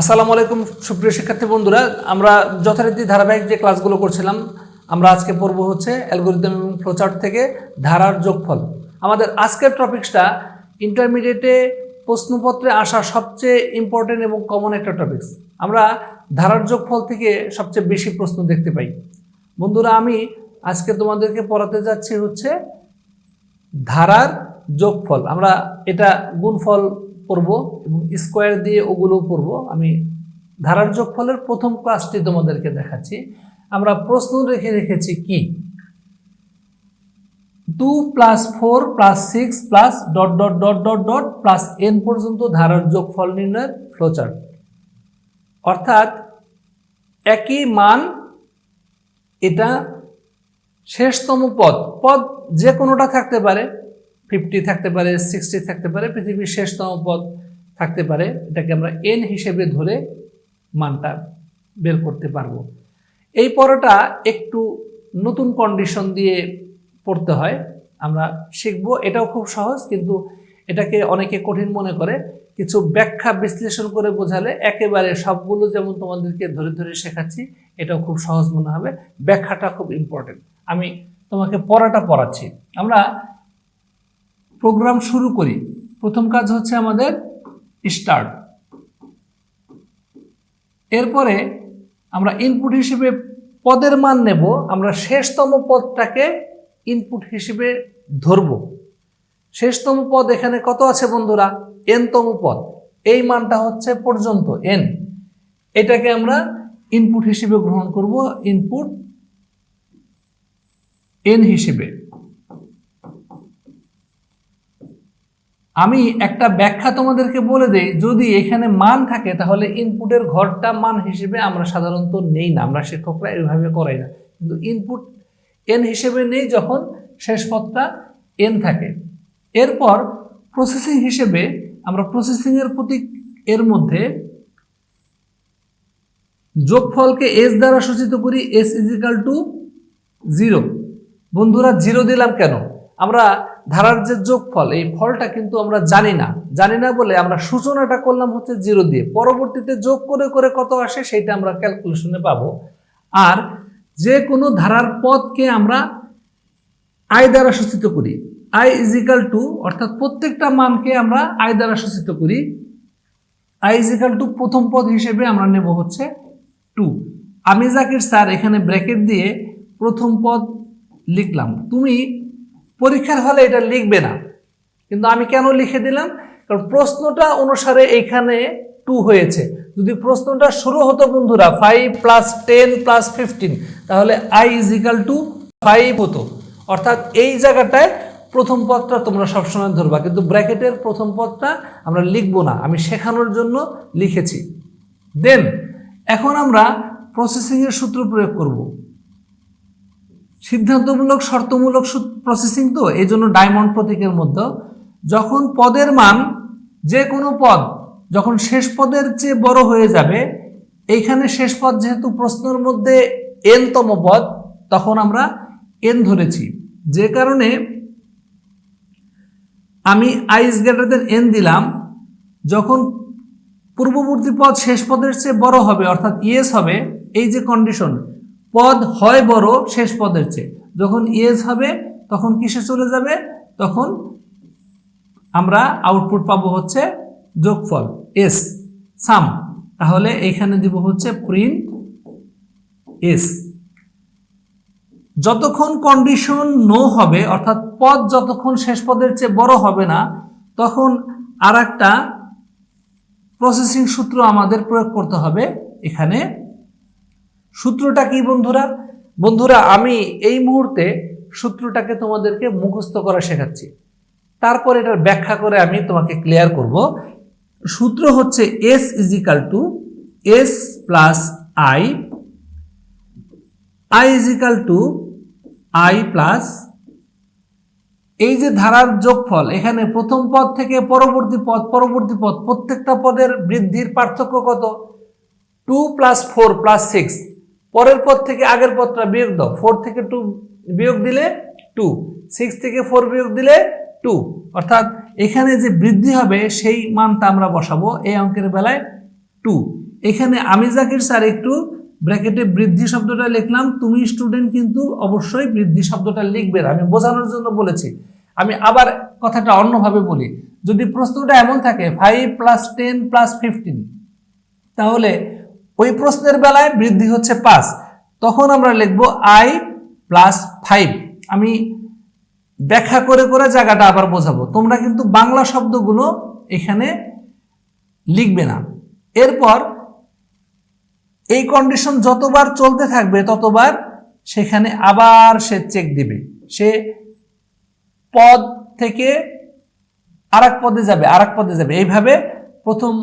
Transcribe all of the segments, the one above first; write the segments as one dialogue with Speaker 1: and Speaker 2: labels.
Speaker 1: আসসালামু আলাইকুম, সুপ্রিয় শিক্ষার্থী বন্ধুরা। আমরা যথারীতি ধারাবাহিক যে ক্লাসগুলো করছিলাম, আমরা আজকে পড়ব হচ্ছে অ্যালগোরিদম ফ্লোচার্ট থেকে ধারার যোগফল। আমাদের আজকের টপিক্সটা ইন্টারমিডিয়েটে প্রশ্নপত্রে আসা সবচেয়ে ইম্পর্টেন্ট এবং কমন একটা টপিকস আমরা ধারার যোগফল থেকে সবচেয়ে বেশি প্রশ্ন দেখতে পাই। বন্ধুরা, আমি আজকে তোমাদেরকে পড়াতে যাচ্ছি হচ্ছে ধারার যোগফল। আমরা এটা গুণফল পড়ব এবং স্কোয়ার দিয়ে ওগুলো পড়ব। আমি ধারার যোগফলের প্রথম ক্লাসটি তোমাদেরকে দেখাচ্ছি। আমরা প্রশ্ন রেখে রেখেছি কি? Two plus four plus six plus dot dot dot dot dot plus N পর্যন্ত ধারার যোগফল নির্ণয়ের ফ্লোচার্ট অর্থাৎ একই মান এটা শেষতম পদ পদ যে কোনোটা থাকতে পারে। ফিফটি থাকতে পারে, সিক্সটি থাকতে পারে, পৃথিবীর শেষতম পদ থাকতে পারে। এটাকে আমরা এন হিসেবে ধরে মানটা বের করতে পারব। এই পড়াটা একটু নতুন কন্ডিশন দিয়ে পড়তে হয়। আমরা শিখব, এটাও খুব সহজ, কিন্তু এটাকে অনেকে কঠিন মনে করে। কিছু ব্যাখ্যা বিশ্লেষণ করে বোঝালে একেবারে সবগুলো যেমন তোমাদেরকে ধরে ধরে শেখাচ্ছি, এটাও খুব সহজ মনে হবে। ব্যাখ্যাটা খুব ইম্পর্টেন্ট আমি তোমাকে পড়াটা পড়াচ্ছি। আমরা প্রোগ্রাম শুরু করি। প্রথম কাজ হচ্ছে আমাদের স্টার্ট এরপরে আমরা ইনপুট হিসেবে পদের মান নেব। আমরা শেষতম পদটাকে ইনপুট হিসেবে ধরব। শেষতম পদ এখানে কত আছে বন্ধুরা? এনতম পদ। এই মানটা হচ্ছে পর্যন্ত এন এটাকে আমরা ইনপুট হিসেবে গ্রহণ করব ইনপুট এন হিসেবে। আমি একটা ব্যাখ্যা তোমাদেরকে বলে দেই, যদি এখানে মান থাকে, তাহলে ইনপুটের ঘরটা মান হিসেবে আমরা সাধারণত নেই না, আমরা শিক্ষকরা এইভাবে করাই না। কিন্তু ইনপুট এন হিসেবে নেই যখন শেষ পদটা এন থাকে। এরপর প্রসেসিং হিসেবে আমরা প্রসেসিংয়ের প্রতীক এর মধ্যে যোগফলকে এস দ্বারা সূচিত করি S is equal to zero বন্ধুরা জিরো দিলাম কেন? আমরা ধারার যে যোগফল, এই ফলটা কিন্তু আমরা জানি না। জানি না বলে আমরা সূচনাটা করলাম হচ্ছে জিরো দিয়ে। পরবর্তীতে যোগ করে করে কত আসে সেটা আমরা ক্যালকুলেশনে পাবো। আর যে কোনো ধারার পদকে আমরা আয় দ্বারা সূচিত করি। আই ইজিক্যাল টু অর্থাৎ প্রত্যেকটা মানকে আমরা আয় দ্বারা সূচিত করি। আই ইজিক্যাল টু প্রথম পদ হিসেবে আমরা নেব হচ্ছে টু আমি জাকির স্যার এখানে ব্র্যাকেট দিয়ে প্রথম পদ লিখলাম। তুমি পরীক্ষার হলে এটা লিখবে না। কিন্তু আমি কেন লিখে দিলাম? কারণ প্রশ্নটা অনুসারে এখানে টু হয়েছে। যদি প্রশ্নটা শুরু হতো বন্ধুরা five plus ten plus fifteen তাহলে I is equal to five হতো। অর্থাৎ এই জায়গাটায় প্রথম পদটা তোমরা সবসময় ধরবা, কিন্তু ব্র্যাকেটের প্রথম পদটা আমরা লিখব না, আমি শেখানোর জন্য লিখেছি। দেন এখন আমরা প্রসেসিংয়ের সূত্র প্রয়োগ করব। সিদ্ধান্তমূলক, শর্তমূলক প্রসেসিং তো, এই জন্য ডায়মন্ড প্রতীকের মধ্যে, যখন পদের মান যে কোনো পদ, যখন শেষ পদের চেয়ে বড় হয়ে যাবে, এইখানে শেষ পদ যেহেতু প্রশ্নের মধ্যে এনতম পদ, তখন আমরা এন ধরেছি। যে কারণে আমি আইস গ্রেটার দেন এন দিলাম, যখন পূর্ববর্তী পদ শেষ পদের চেয়ে বড় হবে, অর্থাৎ ইয়েস হবে, এই যে কন্ডিশন পদ হয় বড় শেষ পদের চেয়ে। যখন ইয়েস হবে, তখন কিসে চলে যাবে? তখন আমরা আউটপুট পাবো হচ্ছে যোগফল, এস, সাম। তাহলে এইখানে দিব হচ্ছে প্রিন্ট এস। যতক্ষণ কন্ডিশন নো হবে, অর্থাৎ পদ যতক্ষণ শেষ পদের চেয়ে বড় হবে না, তখন আর একটা প্রসেসিং সূত্র আমাদের প্রয়োগ করতে হবে এখানে সূত্রটা কি বন্ধুরা? বন্ধুরা, আমি এই মুহূর্তে সূত্রটাকে তোমাদেরকে মুখস্থ করা শেখাচ্ছি। তারপর এটার ব্যাখ্যা করে আমি তোমাকে ক্লিয়ার করব। সূত্র হচ্ছে S is equal to S plus I I is equal to I plus এই যে ধারার যোগফল, এখানে প্রথম পদ থেকে পরবর্তী পদ পরবর্তী পদ, প্রত্যেকটা পদের বৃদ্ধির পার্থক্য কত? Two plus four plus six পরের পদ থেকে আগের পদটা বিয়োগ দাও। ফোর থেকে টু বিয়োগ দিলে টু সিক্স থেকে ফোর বিয়োগ দিলে টু অর্থাৎ এখানে যে বৃদ্ধি হবে, সেই মানটা আমরা বসাবো এই অঙ্কের বেলায় টু এখানে আমি জাকির স্যার একটু ব্র্যাকেটে বৃদ্ধি শব্দটা লিখলাম, তুমি স্টুডেন্ট কিন্তু অবশ্যই বৃদ্ধি শব্দটা লিখবে না। আমি বোঝানোর জন্য বলেছি। আমি আবার কথাটা অন্যভাবে বলি। যদি প্রশ্নটা এমন থাকে five plus ten plus fifteen তাহলে ওই প্রশ্নের বেলায় বৃদ্ধি হচ্ছে পাঁচ। তখন আমরা লিখব আই প্লাস ফাইভ। আমি ব্যাখ্যা করে করে জায়গাটা আবার বোঝাবো। তোমরা কিন্তু বাংলা শব্দগুলো এখানে লিখবে না। এরপর এই কন্ডিশন যতবার চলতে থাকবে, ততবার সেখানে আবার সে চেক দিবে। সে পদ থেকে আরেক পদে যাবে, আরেক পদে যাবে। এইভাবে প্রথম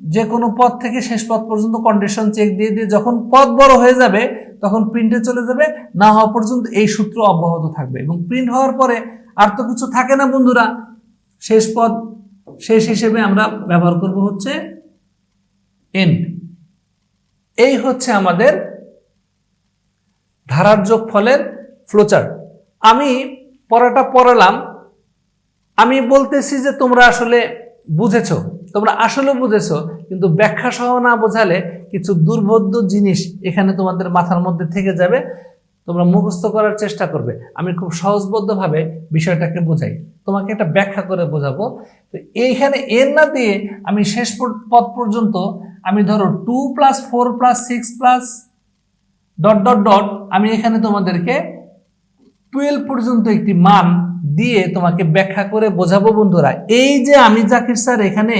Speaker 1: যে কোনো পদ থেকে শেষ পদ পর্যন্ত কন্ডিশন চেক দিয়ে দিয়ে যখন পদ বড় হয়ে যাবে, তখন প্রিন্টে চলে যাবে, না হওয়া পর্যন্ত এই সূত্র অব্যাহত থাকবে। এবং প্রিন্ট হওয়ার পরে আর তো কিছু থাকে না বন্ধুরা, শেষ পদ, শেষ হিসেবে আমরা ব্যবহার করব হচ্ছে এন্ড এই হচ্ছে আমাদের ধারার যোগ ফলের ফ্লোচার আমি পড়াটা পড়ালাম, আমি বলতেছি যে তোমরা আসলে বুঝেছ। তোমরা আসলে বুঝেছ, কিন্তু ব্যাখ্যা সহ না বোঝালে কিছু দুর্বোধ্য জিনিস এখানে তোমাদের মাথার মধ্যে থেকে যাবে, তোমরা মুখস্থ করার চেষ্টা করবে। আমি খুব সহজবদ্ধভাবে বিষয়টাকে বোঝাই। তোমাকে একটা ব্যাখ্যা করে বোঝাবো। তো এইখানে এর না দিয়ে আমি শেষ পদ পর্যন্ত আমি ধরো two plus four plus six plus dot dot dot আমি এখানে তোমাদেরকে টুয়েলভ পর্যন্ত একটি মান দিয়ে তোমাকে ব্যাখ্যা করে বোঝাবো বন্ধুরা। এই যে আমি জাকির স্যার এখানে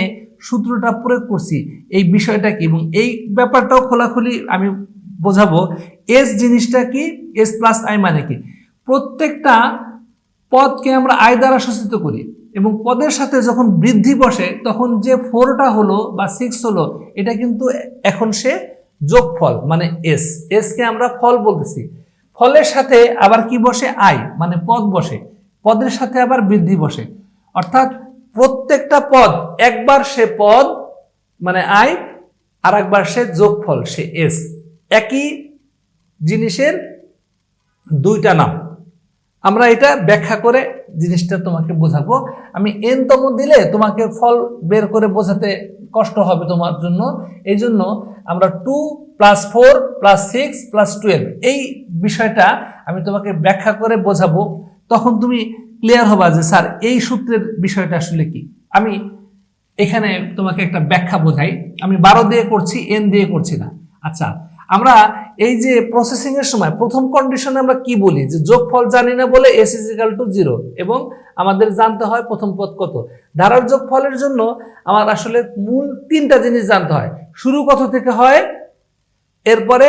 Speaker 1: সূত্রটা প্রয়োগ করছি, এই বিষয়টা কি? এবং এই ব্যাপারটাও খোলাখুলি আমি বোঝাবো। এস জিনিসটা কি? এস প্লাস আই মানে কি? প্রত্যেকটা পদকে আমরা আয় দ্বারা সূচিত করি এবং পদের সাথে যখন বৃদ্ধি বসে, তখন যে ফোরটা হলো বা সিক্স হলো, এটা কিন্তু এখন সে যোগফল মানে এস এসকে আমরা ফল বলতেছি। ফলের সাথে আবার কি বসে? আয় মানে পদ বসে। পদের সাথে আবার বৃদ্ধি বসে। অর্থাৎ প্রত্যেকটা পদ, একবার সে পদ মানে আয় আর একবার সে যোগফল, সে এস। একই জিনিসের দুইটা নাম। আমরা এটা ব্যাখ্যা করে জিনিসটা তোমাকে বোঝাবো। আমি এন তম দিলে তোমাকে ফল বের করে বোঝাতে কষ্ট হবে তোমার জন্য। এই জন্য আমরা two plus four plus six plus twelve এই বিষয়টা আমি তোমাকে ব্যাখ্যা করে বোঝাবো। তখন তুমি ক্লিয়ার হবা যে, স্যার, এই সূত্রের বিষয়টা আসলে কি? আমি এখানে তোমাকে একটা ব্যাখ্যা বোঝাই। আমি বারো দিয়ে করছি এন দিয়ে করছি না। আচ্ছা আমরা এই যে প্রসেসিং এর সময় প্রথম কন্ডিশনে আমরা কি বলি? যে যোগফল জানি না বলে এস ইজিক্যাল টু জিরো এবং আমাদের জানতে হয় প্রথম পদ কত। ধারার যোগফলের জন্য আমার আসলে মূল তিনটা জিনিস জানতে হয়। শুরু কত থেকে হয়? এরপরে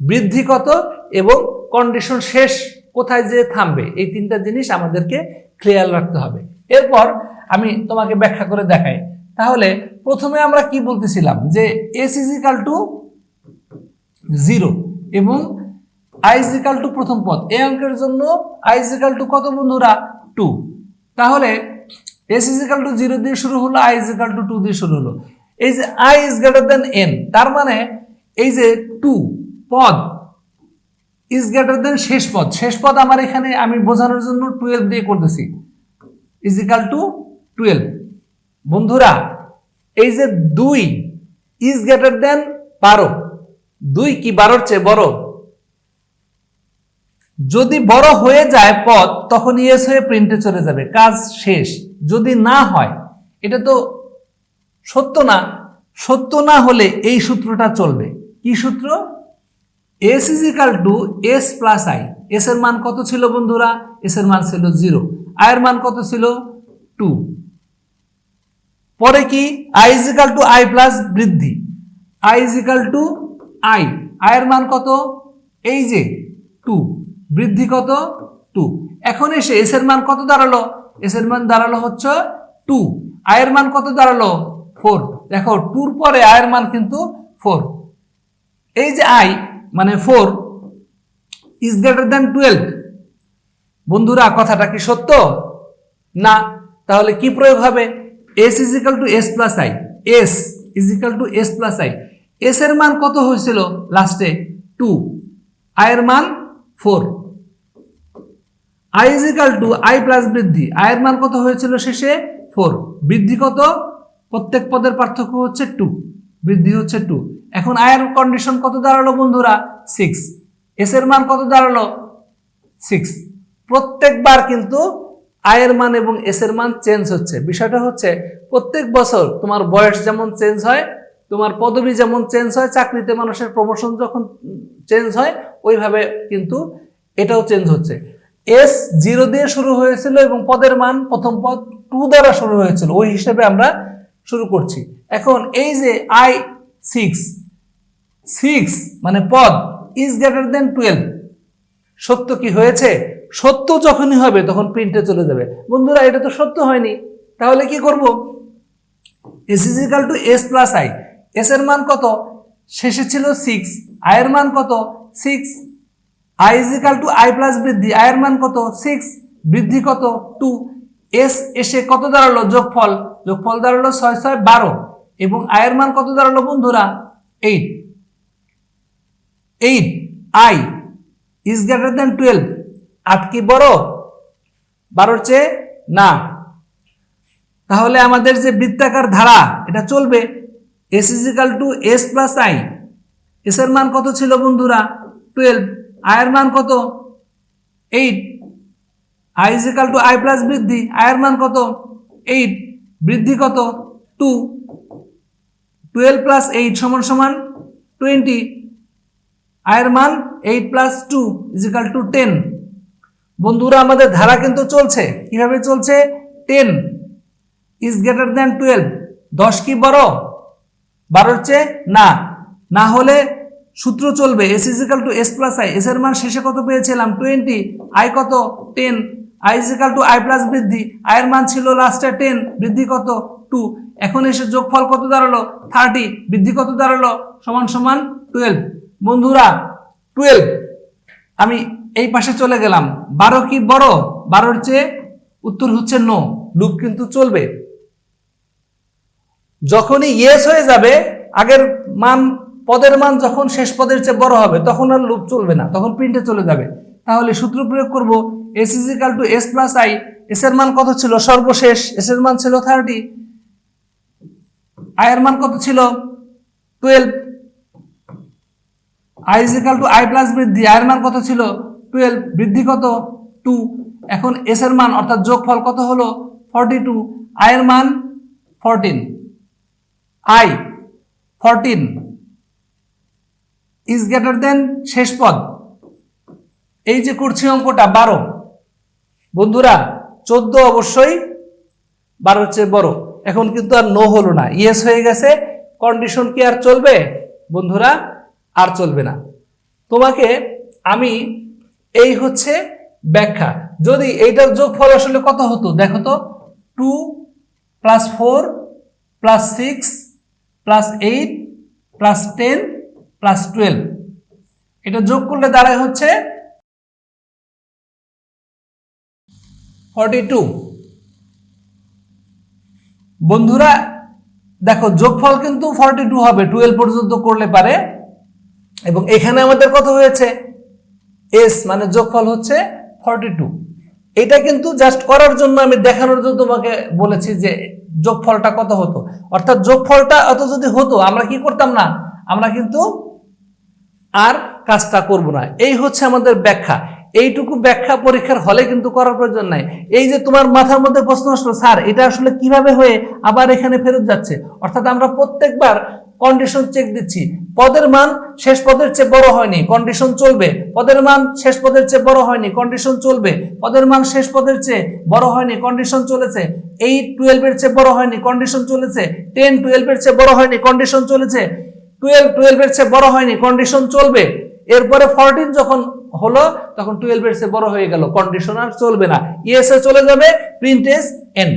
Speaker 1: বৃদ্ধি কত? এবং কন্ডিশন শেষ কোথায় যে থামবে? এই তিনটা জিনিস আমাদেরকে ক্লিয়ার রাখতে হবে। এরপর আমি তোমাকে ব্যাখ্যা করে দেখাই। তাহলে প্রথমে আমরা কি বলতেছিলাম? যে এস ইজিক্যাল টু জিরো। এবং আইজিক্যাল টু প্রথম পদ। এই অঙ্কের জন্য আইজিক্যাল টু কত বন্ধুরা? টু তাহলে এস ইজিক্যাল টু জিরো দিয়ে শুরু হলো আই ইজিক্যাল টু টু দিয়ে শুরু হলো। এই যে I is greater than N তার মানে এই যে টু পদ ইজ গ্রেটার দেন শেষ পদ। শেষ পদ আমার এখানে আমি বোঝানোর জন্য টুয়েলভ দিয়ে করতেছি। ইজিক্যাল টু টুয়েলভ বন্ধুরা, এই যে দুই ইজ গ্রেটার দেন বারো। দুই কি বারোর চেয়ে বড়? যদি বড় হয়ে যায় পদ তখন ইয়েস হয়ে প্রিন্টে চলে যাবে, কাজ শেষ। যদি না হয়, এটা তো সত্য না সত্য না হলে এই সূত্রটা চলবে। কি সূত্র? S is equal to S plus I S এর মান কত ছিল বন্ধুরা? এস এর মান ছিল জিরো আয়ের মান কত ছিল? টু পরে কি? আই টু আই প্লাস বৃদ্ধি। I to I. আয়ের মান কত? এই যে টু। বৃদ্ধি কত? টু। এখন এসে এস এর মান কত দাঁড়াল? এস এর মান দাঁড়াল হচ্ছে টু। আয়ের মান কত দাঁড়াল? ফোর। দেখো, টুর পরে আয়ের মান কিন্তু ফোর। এই যে আই মানে four, is greater than twelve. বন্ধুরা, কথাটা কি সত্য? না। তাহলে কি প্রয়োগ হবে? S is equal to S plus I. S is equal to S plus I. S এর মান কত হয়েছিল? লাস্টে টু আয়ের মান four I is equal to I plus বৃদ্ধি। আয়ের মান কত হয়েছিল শেষে? ফোর বৃদ্ধি কত? প্রত্যেক পদের পার্থক্য হচ্ছে টু বৃদ্ধি হচ্ছে টু এখন আয়ের কন্ডিশন কত দাঁড়াল বন্ধুরা? সিক্স এস এর মান কত দাঁড়াল? সিক্স প্রত্যেকবার কিন্তু আয়ের মান এবং এস এর মান চেঞ্জ হচ্ছে। বিষয়টা হচ্ছে প্রত্যেক বছর তোমার বয়স যেমন চেঞ্জ হয় তোমার পদবি যেমন চেঞ্জ হয়, চাকরিতে মানুষের প্রমোশন যখন চেঞ্জ হয়, ওইভাবে কিন্তু এটাও চেঞ্জ হচ্ছে। এস জিরো দিয়ে শুরু হয়েছিল এবং পদের মান প্রথম পদ টু দ্বারা শুরু হয়েছিল, ওই হিসেবে আমরা শুরু করছি। এখন এই যে আই সিক্স সিক্স মানে পদ ইজ গ্রেটার দেন টুয়েলভ সত্য কি হয়েছে? সত্য যখনই হবে তখন প্রিন্টে চলে যাবে। বন্ধুরা, এটা তো সত্য হয়নি। তাহলে কি করব? S is equal to S plus I S এর মান কত? শেষে ছিল সিক্স আয়ের মান কত? Six I is equal to I plus বৃদ্ধি। আয়ের মান কত? সিক্স বৃদ্ধি কত? টু এস এসে কত দাঁড়াল? যোগফল। যোগফল দাঁড়াল ছয় ছয়, বারো। এবং আয়ের মান কত দাঁড়াল বন্ধুরা? Eight eight I is greater than twelve আট কি বড়? বারোর চেয়ে না। তাহলে আমাদের যে বৃত্তাকার ধারা, এটা চলবে। S is equal to S plus I S এর মান কত ছিল বন্ধুরা? টুয়েলভ আয়ের মান কত? Eight I is equal to I plus বৃদ্ধি। আয়ের মান কত? এইট বৃদ্ধি কত? টু টুয়েলভ প্লাস এইট সমান সমান টোয়েন্টি আয়ের মান eight plus two is equal to ten বন্ধুরা, আমাদের ধারা কিন্তু চলছে। কীভাবে চলছে? Ten is greater than twelve দশ কি বড়? বারোর চেয়ে না। না হলে সূত্র চলবে। S is equal to S plus I S এর মান শেষে কত পেয়েছিলাম? টোয়েন্টি আই কত? Ten I is equal to I plus বৃদ্ধি। আয়ের মান ছিল লাস্টে টেন বৃদ্ধি কত? টু এখন এসে যোগফল কত দাঁড়াল? থার্টি বৃদ্ধি কত দাঁড়াল? সমান সমান টুয়েলভ বন্ধুরা টুয়েলভ আমি এই পাশে চলে গেলাম। বারো কি বড়? বারোর চেয়ে উত্তর হচ্ছে নো লুপ কিন্তু চলবে। যখনই ইয়েস হয়ে যাবে, আগের মান, পদের মান যখন শেষ পদের চেয়ে বড় হবে, তখন আর লুপ চলবে না, তখন প্রিন্টে চলে যাবে। তাহলে সূত্র প্রয়োগ করব S is equal to S plus I S এর মান কত ছিল? সর্বশেষ এস এর মান ছিল থার্টি আয়ের মান কত ছিল? Twelve I is equal to I plus বৃদ্ধি আয়ের মান কত ছিল? টুয়েলভ বৃদ্ধি কত? টু এখন এস এর মান, অর্থাৎ যোগফল কত হলো? ফর্টি টু আয়ের মান fourteen I fourteen is greater than শেষ পদ। এই যে করছি অঙ্কটা, বারো। বন্ধুরা, চোদ্দ অবশ্যই বারোর চেয়ে বড়। এখন কিন্তু আর নো হলো না। ইয়েস হয়ে গেছে কন্ডিশন কি আর চলবে? বন্ধুরা, আর চলবে না। তোমাকে আমি এই হচ্ছে ব্যাখ্যা। যদি এইটার যোগফল আসলে কত হতো? দেখো তো two plus four plus six plus eight plus ten plus twelve এটা যোগ করলে দাঁড়ায় হচ্ছে ফর্টি টু বন্ধুরা, দেখো, যোগফল কিন্তু ফর্টি টু হবে টুয়েলভ পর্যন্ত করলে পারে। এবং এখানে আমাদের কত হয়েছে? এস মানে যোগফল হচ্ছে ফর্টি টু এটা কিন্তু জাস্ট করার জন্য আমি দেখানোর জন্য তোমাকে বলেছি যে যোগফলটা কত হতো। অর্থাৎ যোগফলটা অত যদি হতো, আমরা কি করতাম না? আমরা কিন্তু আর কাজটা করব না। এই হচ্ছে আমাদের ব্যাখ্যা। এইটুকু ব্যাখ্যা পরীক্ষার হলে কিন্তু করার প্রয়োজন নাই। এই যে তোমার মাথার মধ্যে প্রশ্ন আসলো, স্যার, এটা আসলে কীভাবে হয়ে আবার এখানে ফেরত যাচ্ছে? অর্থাৎ আমরা প্রত্যেকবার কন্ডিশন চেক দিচ্ছি। পদের মান শেষ পদের চেয়ে বড় হয়নি কন্ডিশন চলবে। পদের মান শেষ পদের চেয়ে বড় হয়নি কন্ডিশন চলবে। পদের মান শেষ পদের চেয়ে বড় হয়নি কন্ডিশন চলেছে। এইট টুয়েলভের চেয়ে বড় হয়নি কন্ডিশন চলেছে। টেন টুয়েলভের চেয়ে বড় হয়নি কন্ডিশন চলেছে। টুয়েলভ টুয়েলভের চেয়ে বড় হয়নি কন্ডিশন চলবে। এরপরে ফরটিন যখন হলো, তখন টুয়েলভের চেয়ে বড় হয়ে গেল। কন্ডিশনার চলবে না। ইএসএ চলে যাবে প্রিন্ট এস এন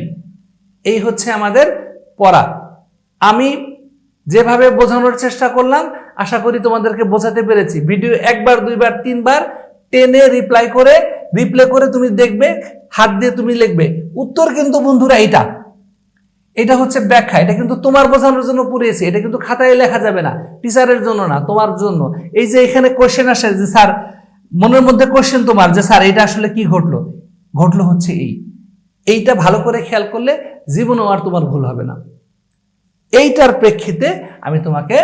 Speaker 1: এই হচ্ছে আমাদের পড়া। আমি যেভাবে বোঝানোর চেষ্টা করলাম, আশা করি তোমাদেরকে বোঝাতে পেরেছি। ভিডিও একবার, দুইবার, তিনবার, টেনে রিপ্লাই করে রিপ্লে করে তুমি দেখবে, হাত দিয়ে তুমি লিখবে। উত্তর কিন্তু বন্ধুরা এটা এটা হচ্ছে ব্যাখ্যা। এটা কিন্তু তোমার বোঝানোর জন্য পড়িয়েছি। এটা কিন্তু খাতায় লেখা যাবে না। টিচারের জন্য না, তোমার জন্য। এই যে এখানে কোশ্চেন আসে যে, স্যার মনের মধ্যে কোশ্চেন তোমার যে, স্যার, এটা আসলে কি ঘটলো? ঘটলো হচ্ছে এই। এইটা ভালো করে খেয়াল করলে জীবনেও আর তোমার ভুল হবে না। এইটার প্রেক্ষিতে আমি তোমাকে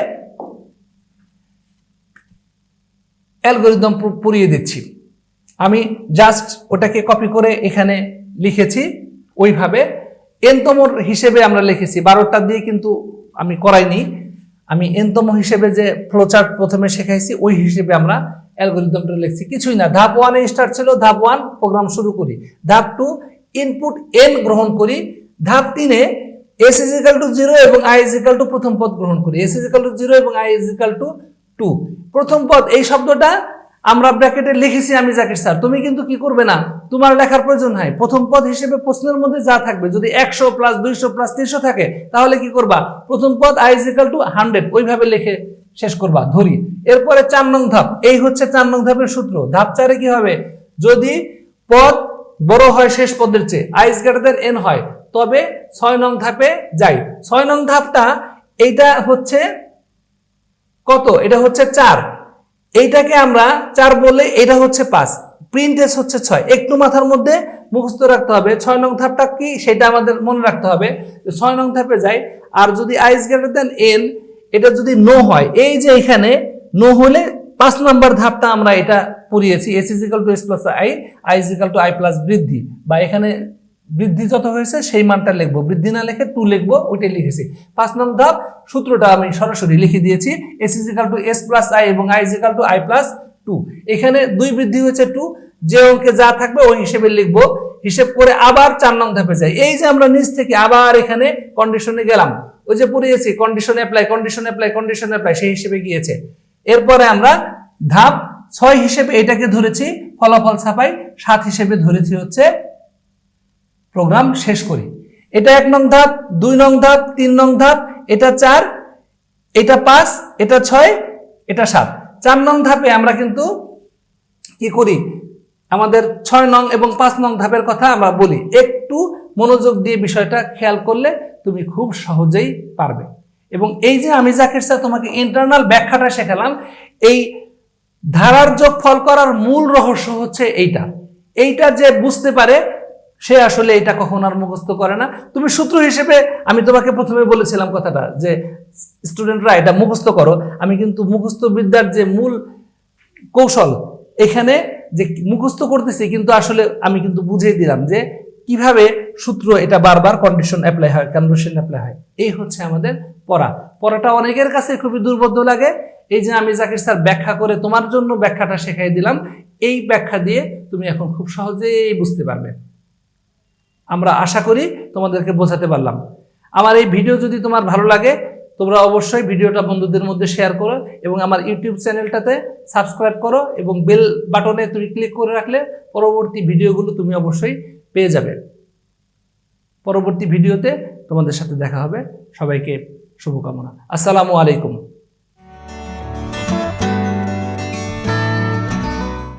Speaker 1: অ্যালগোরিদম পুরিয়ে দিচ্ছি। আমি জাস্ট ওটাকে কপি করে এখানে লিখেছি। ওইভাবে এনতম হিসেবে আমরা লিখেছি। বারোটা দিয়ে কিন্তু আমি করাইনি। আমি এনতম হিসেবে যে ফ্লোচার্ট প্রথমে শেখাইছি, ওই হিসেবে আমরা অ্যালগোরিদমটা লিখছি। কিছুই না। ধাপ ওয়ানে স্টার্ট ছিল, ধাপ ওয়ান প্রোগ্রাম শুরু করি। ধাপ টু ইনপুট এন গ্রহণ করি। ধাপ তিনে S is equal to zero এবং আই ইজিক্যাল টু প্রথম পদ গ্রহণ করি। S is equal to zero এবং I is equal to two প্রথম পদ, এই শব্দটা আমরা ব্র্যাকেটে লিখেছি আমি জাকির স্যার। তুমি কিন্তু কি করবে না? তোমার লেখার প্রয়োজন হয় প্রথম পদ হিসেবে প্রশ্নের মধ্যে যা থাকবে, যদি একশো প্লাস দুইশো প্লাস তিনশো থাকে, তাহলে কি করবা? প্রথম পদ আই ইজিক্যাল টু হান্ড্রেড ওইভাবে লিখে শেষ করবা, ধরি। এরপরে চার নং ধাপ, এই হচ্ছে চার নং ধাপের সূত্র। ধাপ চারে কি হবে? যদি পদ বড় হয় শেষ পদের চেয়ে আইস গ্রেটার এন হয়, তবে ছয় নং ধাপে যাই। ছয় নং ধাপটা, এইটা হচ্ছে কত? এটা হচ্ছে চার। এইটাকে আমরা চার বললে এটা হচ্ছে পাঁচ। প্রিন্টেস হচ্ছে ছয়। একটু মাথার মধ্যে মুখস্থ রাখতে হবে, ছয় নং ধাপটা কি সেটা আমাদের মনে রাখতে হবে। ছয় নং ধাপে যাই, আর যদি আইস গ্রেটার দেন এন এটা যদি নো হয়, এই যে এখানে নো হলে পাঁচ নাম্বার ধাপটা আমরা এটা পড়িয়েছি S is equal to S plus I I is equal to I plus বৃদ্ধি। বা এখানে বৃদ্ধি যত হয়েছে, সেই মানটা লিখব। বৃদ্ধি না লিখে টু লিখব, ওইটাই লিখেছি। পাঁচ নম্বর ধাপ, সূত্রটা আমি সরাসরি লিখে দিয়েছি S is equal to S plus I এবং I is equal to I plus two এখানে দুই বৃদ্ধি হয়েছে টু যে অঙ্কে যা থাকবে ওই হিসেবে লিখব। হিসেব করে আবার চার নং ধাপে যাই। এই যে আমরা নিচ থেকে আবার এখানে কন্ডিশনে গেলাম। ওই যে পড়িয়েছি condition apply condition apply condition apply সেই হিসেবে গিয়েছে। এরপরে আমরা ধাপ ছয় হিসেবে এটাকে ধরেছি, ফলাফল ছাপাই, সাত হিসেবে ধরেছি হচ্ছে প্রোগ্রাম শেষ করি। এটা এক নং ধাপ, দুই নং ধাপ, তিন নং ধাপ, এটা চার, এটা পাঁচ, এটা ছয়, এটা সাত। চার নং ধাপে আমরা কিন্তু কি করি? আমাদের ছয় নং এবং পাঁচ নং ধাপের কথা আমরা বলি। একটু মনোযোগ দিয়ে বিষয়টা খেয়াল করলে তুমি খুব সহজেই পারবে। এবং এই যে আমি জাকির স্যার তোমাকে ইন্টারনাল ব্যাখ্যাটা শেখালাম, এই ধারার যোগ ফল করার মূল রহস্য হচ্ছে এইটা। এইটা যে বুঝতে পারে, সে আসলে এটা কখন আর মুখস্থ করে না। তুমি সূত্র হিসেবে আমি তোমাকে প্রথমে বলেছিলাম কথাটা যে স্টুডেন্টরা এটা মুখস্থ করো। আমি কিন্তু মুখস্থ বিদ্যার যে মূল কৌশল এখানে যে মুখস্থ করতেছি, কিন্তু আসলে আমি কিন্তু বুঝিয়ে দিলাম যে কীভাবে সূত্র এটা বারবার কন্ডিশন অ্যাপ্লাই হয় কনভার্সন অ্যাপ্লাই হয়? এই হচ্ছে আমাদের পড়া। পড়াটা অনেকের কাছে খুবই দুর্বোধ্য লাগে। এই যে আমি জাকির স্যার ব্যাখ্যা করে তোমার জন্য ব্যাখ্যাটা শেখাই দিলাম, এই ব্যাখ্যা দিয়ে তুমি এখন খুব সহজেই বুঝতে পারবে। আমরা আশা করি তোমাদেরকে বোঝাতে পারলাম। আমার এই ভিডিও যদি তোমার ভালো লাগে, তোমরা অবশ্যই ভিডিওটা বন্ধুদের মধ্যে শেয়ার করো এবং আমার ইউটিউব চ্যানেলটাতে সাবস্ক্রাইব করো এবং বেল বাটনে তুমি ক্লিক করে রাখলে পরবর্তী ভিডিওগুলো তুমি অবশ্যই পেয়ে যাবে। পরবর্তী ভিডিওতে তোমাদের সাথে দেখা হবে। সবাইকে শুভকামনা। আসসালামু আলাইকুম।